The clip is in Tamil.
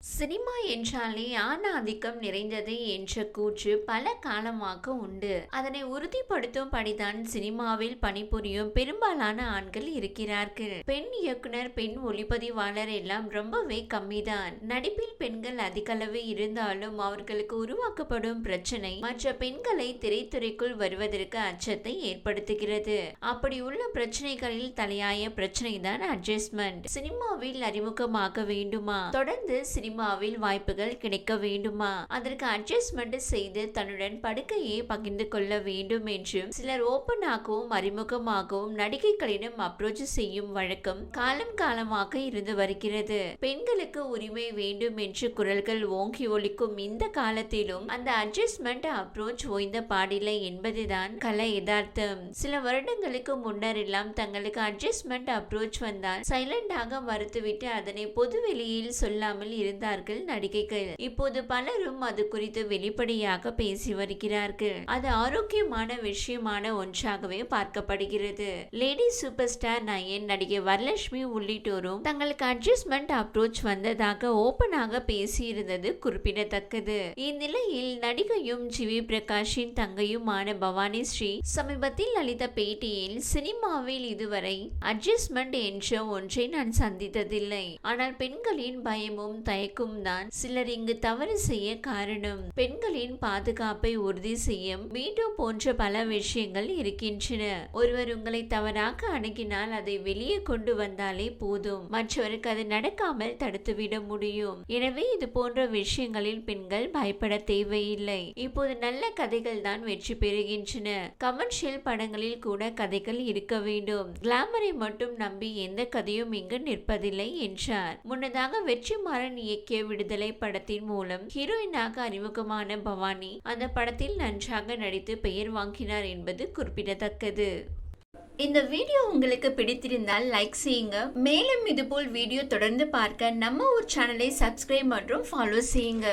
சினிமா என்றாலே ஆணாதிக்கம் ஆதிக்கம் நிறைந்தது என்ற கூற்று பல காலமாக உண்டு. அதனை உறுதிப்படுத்தும் படிதான் சினிமாவில் பணிபுரியும் பெரும்பாலான ஆண்கள் இருக்கிறார்கள். பெண் இயக்குனர் பெண் ஒளிப்பதிவாளர் எல்லாம் ரொம்பவே கம்மிதான். நடிப்பில் பெண்கள் அதிகளவு இருந்தாலும் அவர்களுக்கு உருவாக்கப்படும் பிரச்சனை மற்ற பெண்களை திரைத்துறைக்குள் வருவதற்கு அச்சத்தை ஏற்படுத்துகிறது. அப்படி உள்ள பிரச்சனைகளில் தலையாய பிரச்சனை தான் அட்ஜஸ்ட்மெண்ட் சினிமாவில் அறிமுகமாக வேண்டுமா? தொடர்ந்து சினிமாவில் வாய்ப்புகள் கிடைக்க வேண்டுமா? அதற்கு அட்ஜஸ்ட்மெண்ட் செய்து தன்னுடன் படுக்கையை பகிர்ந்து கொள்ள வேண்டும் என்றும் சிலர் ஓப்பனாகவும் அறிமுகமாகவும் நடிகைகளிடம் அப்ரோச் செய்யும் வழக்கம் காலம் காலமாக இருந்து வருகிறது. பெண்களுக்கு உரிமை வேண்டும் என்று குரல்கள் ஓங்கி ஒழிக்கும் இந்த காலத்திலும் அந்த அட்ஜஸ்ட்மெண்ட் அப்ரோச் ஓய்ந்த பாடில்லை என்பதுதான் கலை யதார்த்தம். சில வருடங்களுக்கு முன்னரெல்லாம் தங்களுக்கு அட்ஜஸ்ட்மெண்ட் அப்ரோச் வந்தால் சைலண்டாக மறுத்துவிட்டு அதனை பொது வெளியில் சொல்லாமல் இருந்து இருந்தார்கள் நடிகைகள். இப்போது பலரும் அது குறித்து வெளிப்படையாக பேசி வருகிறார்கள். அது ஆரோக்கியமான விஷயமான ஒன்றாகவே பார்க்கப்படுகிறது. லேடி சூப்பர் ஸ்டார் நயன் நடிகை வரலட்சுமி உள்ளிட்டோரும் தங்களுக்கு அட்ஜஸ்ட்மெண்ட் அப்ரோச் வந்ததாக ஓபனாக பேசியிருந்தது குறிப்பிடத்தக்கது. இந்நிலையில் நடிகையும் ஜிவி பிரகாஷின் தங்கையுமான பவானி ஸ்ரீ சமீபத்தில் அளித்த பேட்டியில் சினிமாவில் இதுவரை அட்ஜஸ்ட்மெண்ட் என்ற ஒன்றை நான் சந்தித்ததில்லை. ஆனால் பெண்களின் பயமும் தய தயக்கும் தான் சிலர் இங்கு தவறு செய்ய காரணம். பெண்களின் பாதுகாப்பை உறுதி செய்யும் மீண்டும் போன்ற பல விஷயங்கள் இருக்கின்றன. ஒருவர் உங்களை தவறாக அணுகினால் அதை வெளியே கொண்டு வந்தாலே போதும். மற்றவருக்கு அது நடக்காமல் தடுத்துவிட முடியும். எனவே இது போன்ற விஷயங்களில் பெண்கள் பயப்பட தேவையில்லை. இப்போது நல்ல கதைகள் தான் வெற்றி பெறுகின்றன. கமர்ஷியல் படங்களில் கூட கதைகள் இருக்க வேண்டும். கிளாமரை மட்டும் நம்பி எந்த கதையும் இங்கு நிற்பதில்லை என்றார். முன்னதாக வெற்றிமாறன் இயக்கிய விடுதலை படத்தின் மூலம் ஹீரோயினாக அறிமுகமான பவானி அந்த படத்தில் நன்றாக நடித்து பெயர் வாங்கினார் என்பது குறிப்பிடத்தக்கது. இந்த வீடியோ உங்களுக்கு பிடித்திருந்தால் லைக் செய்யுங்க. மேலும் இதுபோல் வீடியோ தொடர்ந்து பார்க்க நம்ம ஒரு சேனலை சப்ஸ்கிரைப் மற்றும் ஃபாலோ செய்யுங்க.